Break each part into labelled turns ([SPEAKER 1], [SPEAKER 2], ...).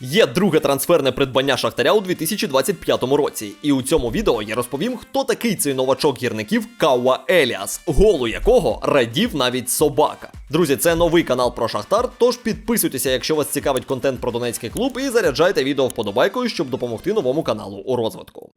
[SPEAKER 1] Є друге трансферне придбання Шахтаря у 2025 році, і у цьому відео я розповім, хто такий цей новачок гірників Кауа Еліас, голу якого радів навіть собака. Друзі, це новий канал про Шахтар, тож підписуйтеся, якщо вас цікавить контент про Донецький клуб, і заряджайте відео вподобайкою, щоб допомогти новому каналу у розвитку.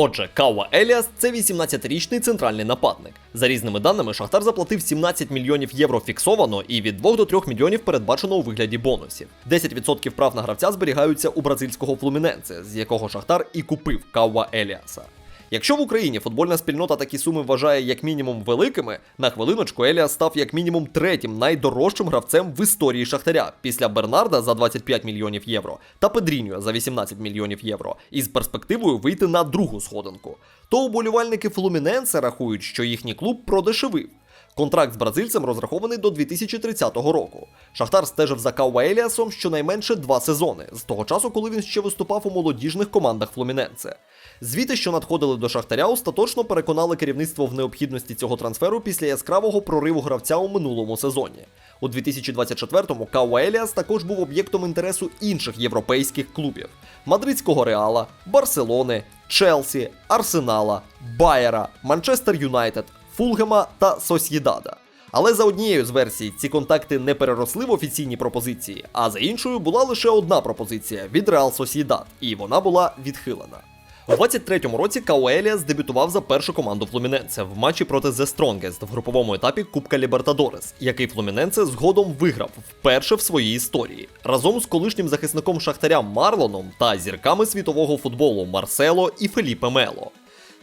[SPEAKER 1] Отже, Кауа Еліас це 18-річний центральний нападник. За різними даними, Шахтар заплатив 17 мільйонів євро фіксовано і від 2 до 3 мільйонів передбачено у вигляді бонусів. 10% прав на гравця зберігаються у бразильського флуміненце, з якого Шахтар і купив Кауа Еліаса. Якщо в Україні футбольна спільнота такі суми вважає як мінімум великими, на хвилиночку Еліас став як мінімум третім найдорожчим гравцем в історії Шахтаря після Бернарда за 25 мільйонів євро та Педріньо за 18 мільйонів євро, із перспективою вийти на другу сходинку. То уболівальники Флуміненса рахують, що їхній клуб продешевив. Контракт з бразильцем розрахований до 2030 року. Шахтар стежив за Кауа Еліасом щонайменше два сезони, з того часу, коли він ще виступав у молодіжних командах Флуміненце. Звіти, що надходили до Шахтаря, остаточно переконали керівництво в необхідності цього трансферу після яскравого прориву гравця у минулому сезоні. У 2024-му Кауа Еліас також був об'єктом інтересу інших європейських клубів: Мадридського Реала, Барселони, Челсі, Арсенала, Байера, Манчестер Юнайтед, Фулгема та Сосєдада. Але за однією з версій ці контакти не переросли в офіційні пропозиції, а за іншою була лише одна пропозиція від Реал Сосєдад, і вона була відхилена. У 23-му році Кауеліас дебютував за першу команду Флуміненце в матчі проти The Strongest в груповому етапі Кубка Лібертадорес, який Флуміненце згодом виграв вперше в своїй історії разом з колишнім захисником Шахтаря Марлоном та зірками світового футболу Марсело і Феліпе Мело.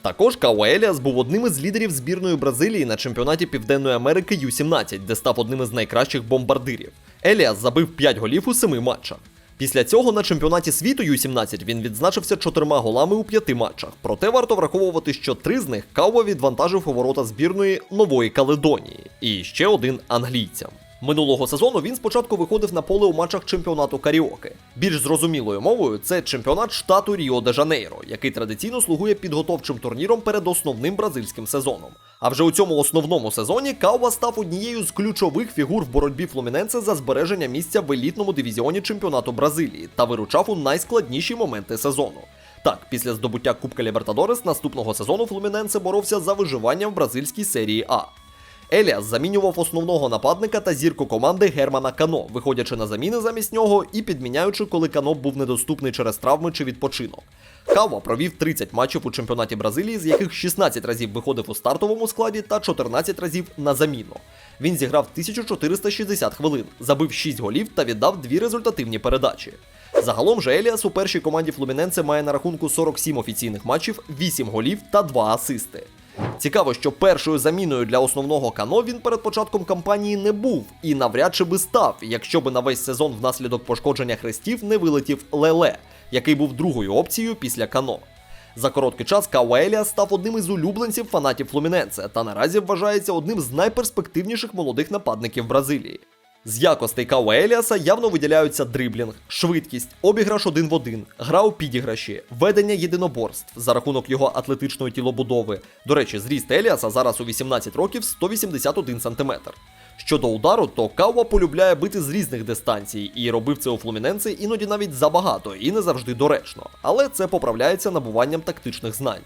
[SPEAKER 1] Також Кауа Еліас був одним із лідерів збірної Бразилії на чемпіонаті Південної Америки Ю-17, де став одним із найкращих бомбардирів. Еліас забив 5 голів у 7 матчах. Після цього на чемпіонаті світу Ю-17 він відзначився чотирма голами у п'яти матчах. Проте варто враховувати, що три з них Кауа відвантажив у ворота збірної Нової Каледонії і ще один англійцям. Минулого сезону він спочатку виходив на поле у матчах чемпіонату Каріоки. Більш зрозумілою мовою це чемпіонат штату Ріо де Жанейро, який традиційно слугує підготовчим турніром перед основним бразильським сезоном. А вже у цьому основному сезоні Кауа став однією з ключових фігур в боротьбі Флуміненце за збереження місця в елітному дивізіоні чемпіонату Бразилії та виручав у найскладніші моменти сезону. Так, після здобуття Кубка Лібертадорес наступного сезону Флуміненце боровся за виживання в бразильській серії А. Еліас замінював основного нападника та зірку команди Германа Кано, виходячи на заміни замість нього і підміняючи, коли Кано був недоступний через травми чи відпочинок. Кава провів 30 матчів у чемпіонаті Бразилії, з яких 16 разів виходив у стартовому складі та 14 разів на заміну. Він зіграв 1460 хвилин, забив 6 голів та віддав дві результативні передачі. Загалом же Еліас у першій команді Флуміненце має на рахунку 47 офіційних матчів, 8 голів та 2 асисти. Цікаво, що першою заміною для основного кано він перед початком кампанії не був і навряд чи би став, якщо би на весь сезон внаслідок пошкодження хрестів не вилетів Леле, який був другою опцією після кано. За короткий час Кауеля став одним із улюбленців фанатів Флуміненце та наразі вважається одним з найперспективніших молодих нападників Бразилії. З якостей Кауа Еліаса явно виділяються дриблінг, швидкість, обіграш один в один, гра у підіграші, ведення єдиноборств за рахунок його атлетичної тілобудови. До речі, зріст Еліаса зараз у 18 років 181 см. Щодо удару, то Кауа полюбляє бити з різних дистанцій і робив це у Флуміненці іноді навіть забагато і не завжди доречно, але це поправляється набуванням тактичних знань.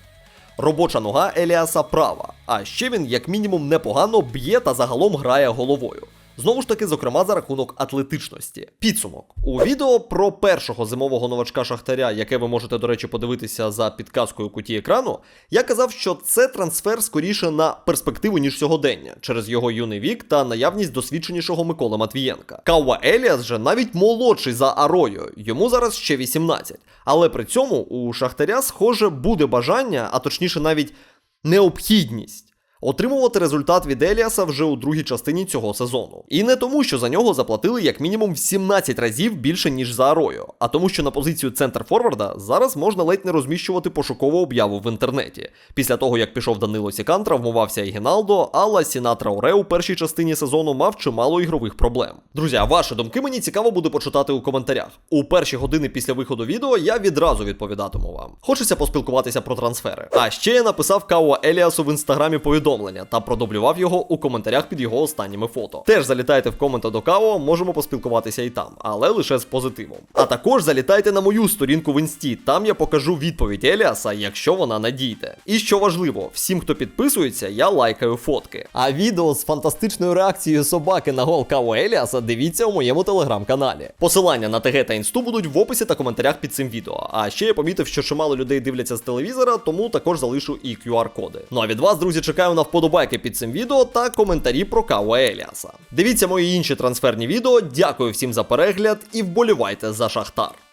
[SPEAKER 1] Робоча нога Еліаса права, а ще він, як мінімум, непогано б'є та загалом грає головою. Знову ж таки, зокрема, за рахунок атлетичності. Підсумок у відео про першого зимового новачка Шахтаря, яке ви можете, до речі, подивитися за підказкою куті екрану, я казав, що це трансфер скоріше на перспективу, ніж сьогодення, через його юний вік та наявність досвідченішого Миколи Матвієнка. Кауа Еліас же навіть молодший за Арою, йому зараз ще 18. Але при цьому у Шахтаря, схоже, буде бажання, а точніше, навіть необхідність. Отримувати результат від Еліаса вже у другій частині цього сезону. І не тому, що за нього заплатили як мінімум в 17 разів більше, ніж за Арою, а тому, що на позицію центр Форварда зараз можна ледь не розміщувати пошукову об'яву в інтернеті. Після того, як пішов Данило Сікан, травмувався і Гіналдо, а Ласіна Трауре у першій частині сезону мав чимало ігрових проблем. Друзі, а ваші думки мені цікаво буде почитати у коментарях. У перші години після виходу відео я відразу відповідатиму вам. Хочеться поспілкуватися про трансфери. А ще я написав Кауа Еліасу в інстаграмі повідомлення повідомлення та продублював його у коментарях під його останніми фото. Теж залітайте в коменти до Као, можемо поспілкуватися і там, але лише з позитивом. А також залітайте на мою сторінку в інсті, там я покажу відповідь Еліаса, якщо вона надійде. І що важливо, всім, хто підписується, я лайкаю фотки. А відео з фантастичною реакцією собаки на гол Као Еліаса дивіться у моєму телеграм-каналі. Посилання на ТГ та інсту будуть в описі та коментарях під цим відео. А ще я помітив, що чимало людей дивляться з телевізора, тому також залишу і QR-коди. Ну а від вас, друзі, чекаю на вподобайки під цим відео та коментарі про Каву Еліаса. Дивіться мої інші трансферні відео. Дякую всім за перегляд і вболівайте за Шахтар.